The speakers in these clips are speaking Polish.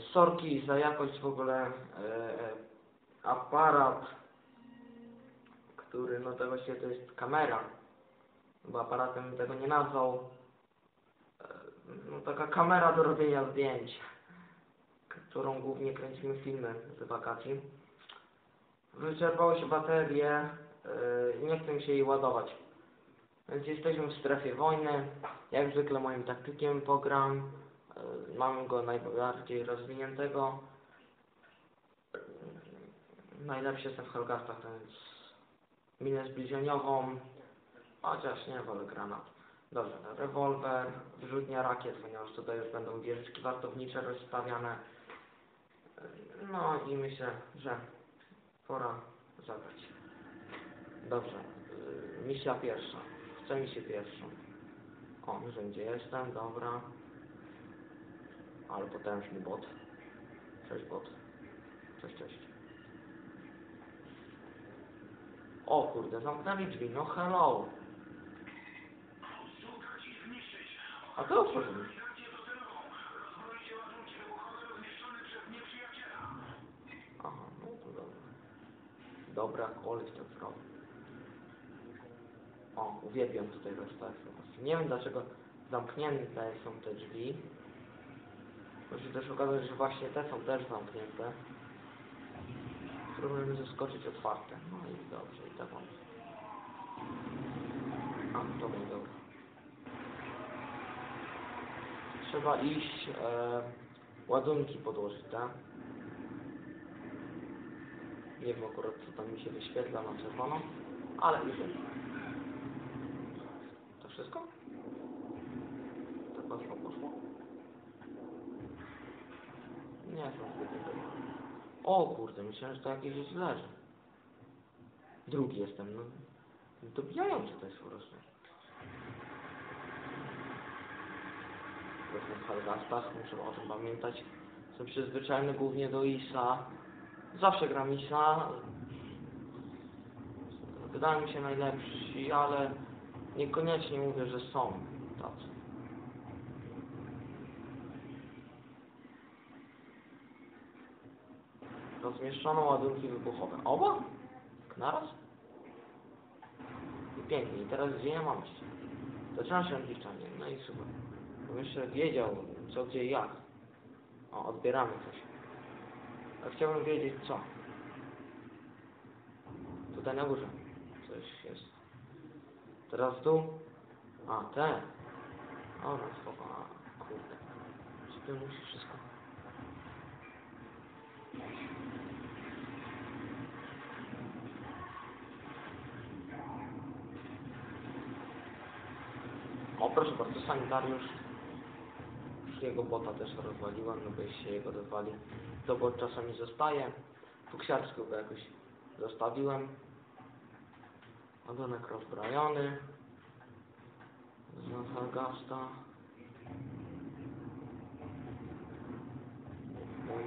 sorki za jakość w ogóle e, aparat, który no to właściwie to jest kamera, bo aparatem tego nie nazwał. E, no taka kamera do robienia zdjęć, którą głównie kręcimy filmy z wakacji. Wyczerpały się baterie e, nie chcę się jej ładować. Więc jesteśmy w strefie wojny. Jak zwykle moim taktykiem pogram. Mamy go najbardziej rozwiniętego. Najlepszy jestem w Helgastach, jest minę zbliżeniową. Chociaż nie wolę granat. Dobrze, rewolwer, wyrzutnia rakiet, ponieważ tutaj już będą wieżyczki wartownicze rozstawiane. No i myślę, że pora zagrać. Dobrze, y, misja pierwsza. Chcę misję pierwszą. O, gdzie jestem, dobra. Ale potężny bot. Cześć bot. Cześć, cześć. O kurde, zamknęli drzwi, no hello. A to otworzyli. Aha, no to dobra. Dobra, koleś to zrobił. O, uwielbiam tutaj informacji. Nie wiem dlaczego zamknięte są te drzwi. Może się też okazać, że właśnie te są też zamknięte. Spróbujemy zaskoczyć otwarte. No i dobrze, i tak mam. A, będzie dobra. Trzeba iść, e, ładunki podłożyć, tak? Nie wiem akurat co tam mi się wyświetla na czerwono, ale już jest. To wszystko? To poszło, poszło? Nie są. O kurde, myślałem, że to jakieś gdzieś leży. Drugi jestem, no. Dobijający to jest po prostu. W Helgastach, muszę o tym pamiętać. Jestem przyzwyczajony głównie do ISA. Zawsze gram ISA. Wydają mi się najlepsi, ale niekoniecznie mówię, że są tacy. Rozmieszczono ładunki wybuchowe. Oba? Naraz? I pięknie. I teraz gdzie ja mam iść? Zaczyna się odliczanie. No i super. Jeszcze wiedział, co, gdzie i jak. O, odbieramy coś. A chciałbym wiedzieć co. Tutaj na górze. Coś jest. Teraz tu. A, te. O, no spoko. A, kurde. Czy ty musisz wszystko? O, proszę bardzo, sanitariusz. Jego bota też rozwaliłem, no bo jeśli się jego rozwali, to bot czasami zostaje. Fuksiarski go jakoś zostawiłem. Ogonek rozbrojony. Z Helgasta. Mój.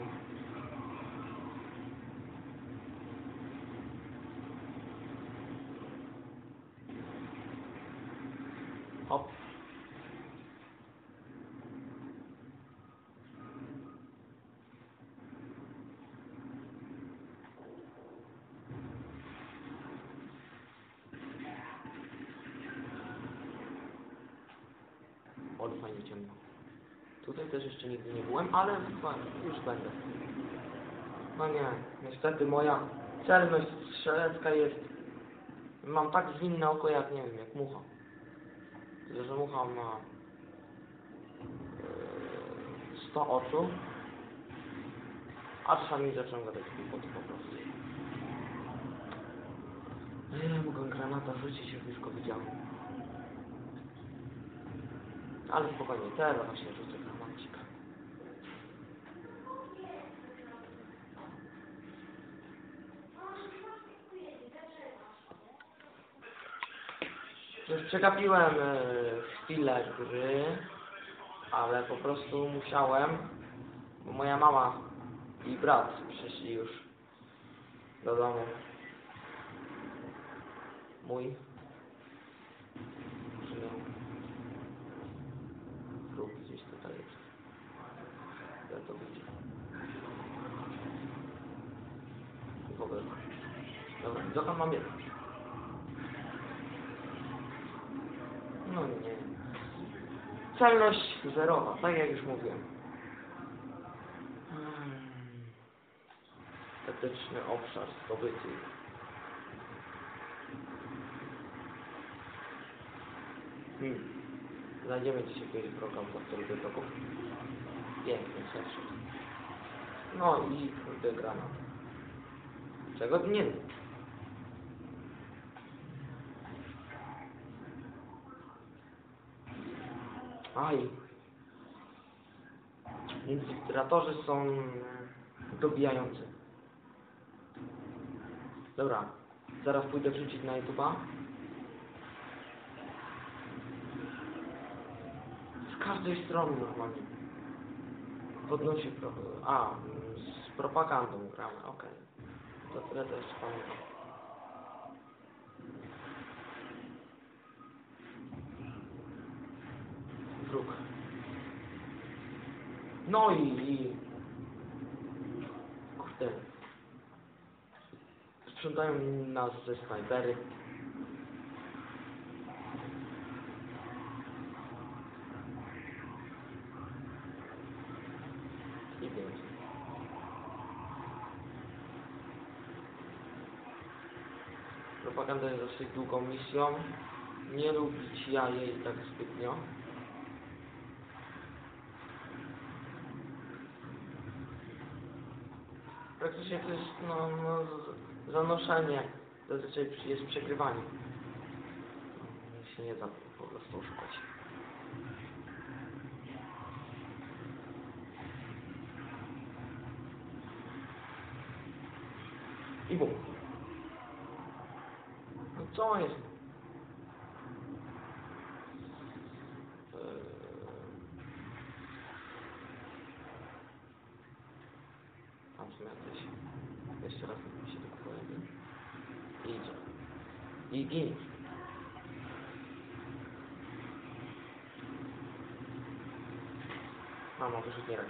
Hop. Ale fajnie ciemno. Tutaj też jeszcze nigdy nie byłem, ale już będę. No nie, niestety moja celność strzelecka jest... Mam tak zwinne oko jak, nie wiem, jak mucha. Mucha e, 100 oczu. A czasami zacząłem gadać głupoty po prostu. Nie, mogę granata rzucić, już go widziałem. Ale spokojnie, teraz właśnie rzucę granacik. Już przegapiłem e, chwilę gry, ale po prostu musiałem, bo moja mama i brat przyszli już do domu. Mój. Grób gdzieś tutaj jest. To. Dobra, dokąd mam jeden? No nie. Celność zerowa, tak jak już mówiłem. Hmm. Statyczny obszar zdobyty. Hmm. Znajdziemy dzisiaj jakiegoś wroga w który bloków. Piękny headshot. No i kurde granat. Czego nie wiem. Aj. Infiltratorzy są dobijający. Dobra. Zaraz pójdę wrzucić na YouTube'a. Z każdej strony normalnie. Podnosi pro... A, z propagandą gramy, okej. To tyle jeszcze pamiętam. No i... i... Kurde. Sprzątają nas ze snajpery. Wiem. Propaganda jest dosyć długą misją. Nie lubić ja jej tak zbytnio. Praktycznie to jest no, no, zanoszenie. Zazwyczaj jest przegrywanie. No, się nie da po prostu oszukać. I bum. No co jest? Są jacyś. Jeszcze raz mi się tu pojawi. Idzie. I ginie. Mamo, wyrzutnie rak.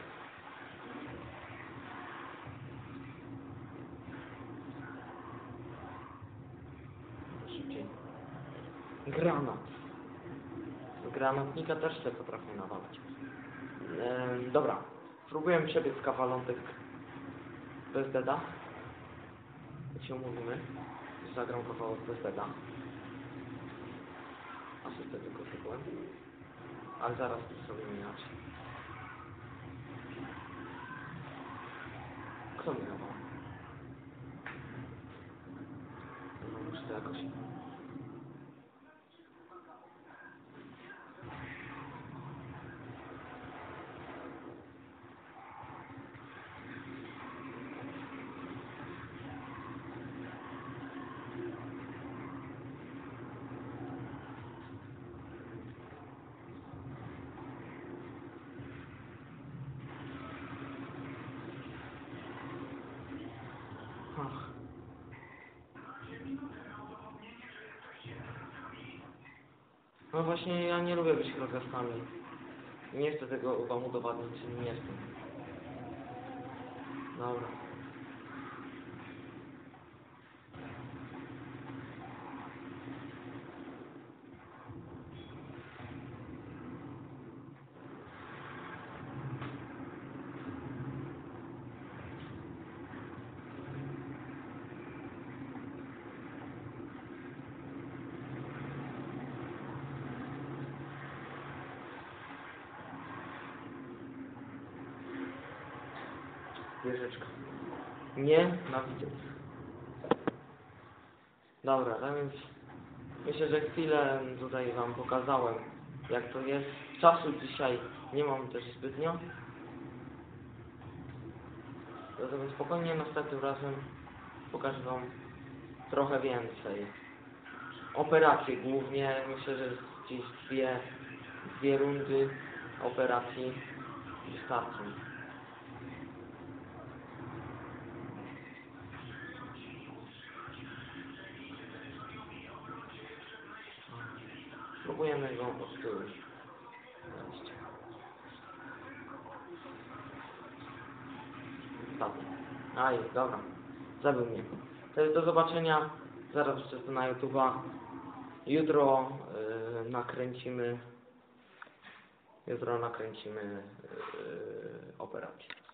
Szybciej. Granat. Granatnika też się potrafię nawalać. Ehm, dobra. Spróbuję przebiec kawalątek peste da? Deci eu mulțumesc. Instagram că fac peste da. Asta este de căfăcon. Alta era spus să nu ia. Cum nu ia. No właśnie, ja nie lubię być krokastami. Nie chcę tego wam udowadniać, nie jestem. Dobra. Wieżyczka. Nie na widzieć. Dobra, no więc myślę, że chwilę tutaj Wam pokazałem, jak to jest. Czasu dzisiaj nie mam też zbytnio. Dlatego spokojnie następnym razem pokażę Wam trochę więcej. Operacje głównie, myślę, że gdzieś dwie, dwie rundy operacji wystarczą. Spróbujemy go wejść. ostatni. Aj, dobra. Zabił mnie. To jest do zobaczenia. Zaraz wrzucę na YouTube'a. Jutro yy, nakręcimy. Jutro nakręcimy yy, operację.